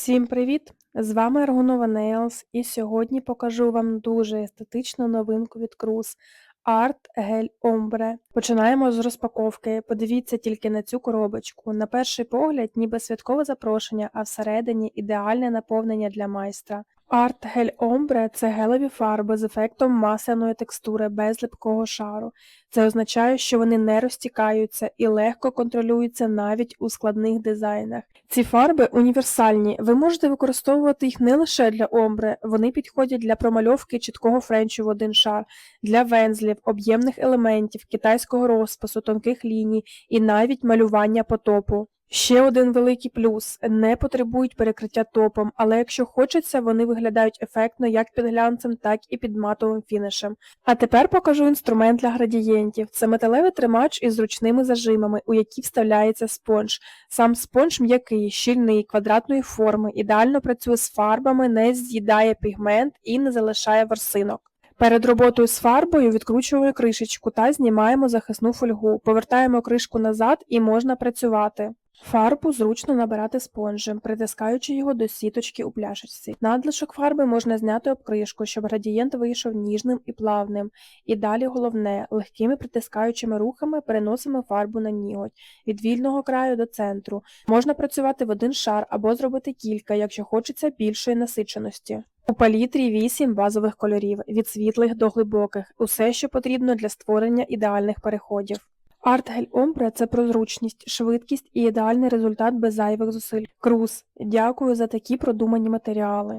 Всім привіт! З вами Аргунова Nails і сьогодні покажу вам дуже естетичну новинку від Cruz Art Gel Ombre. Починаємо з розпаковки. Подивіться тільки на цю коробочку. На перший погляд, ніби святкове запрошення, а всередині ідеальне наповнення для майстра. Art Gel Ombre – це гелеві фарби з ефектом масляної текстури без липкого шару. Це означає, що вони не розтікаються і легко контролюються навіть у складних дизайнах. Ці фарби універсальні, ви можете використовувати їх не лише для омбре, вони підходять для промальовки чіткого френчу в один шар, для вензлів, об'ємних елементів, китайського розпису, тонких ліній і навіть малювання по топу. Ще один великий плюс – не потребують перекриття топом, але якщо хочеться, вони виглядають ефектно як під глянцем, так і під матовим фінішем. А тепер покажу інструмент для градієнтів. Це металевий тримач із зручними зажимами, у які вставляється спонж. Сам спонж м'який, щільний, квадратної форми, ідеально працює з фарбами, не з'їдає пігмент і не залишає ворсинок. Перед роботою з фарбою відкручуємо кришечку та знімаємо захисну фольгу, повертаємо кришку назад і можна працювати. Фарбу зручно набирати спонжем, притискаючи його до сіточки у пляшечці. Надлишок фарби можна зняти об кришку, щоб градієнт вийшов ніжним і плавним. І далі головне, легкими притискаючими рухами переносимо фарбу на ніготь від вільного краю до центру. Можна працювати в один шар або зробити кілька, якщо хочеться більшої насиченості. У палітрі 8 базових кольорів, від світлих до глибоких, усе, що потрібно для створення ідеальних переходів. Арт Омпре це про зручність, швидкість і ідеальний результат без зайвих зусиль. Круз. Дякую за такі продумані матеріали.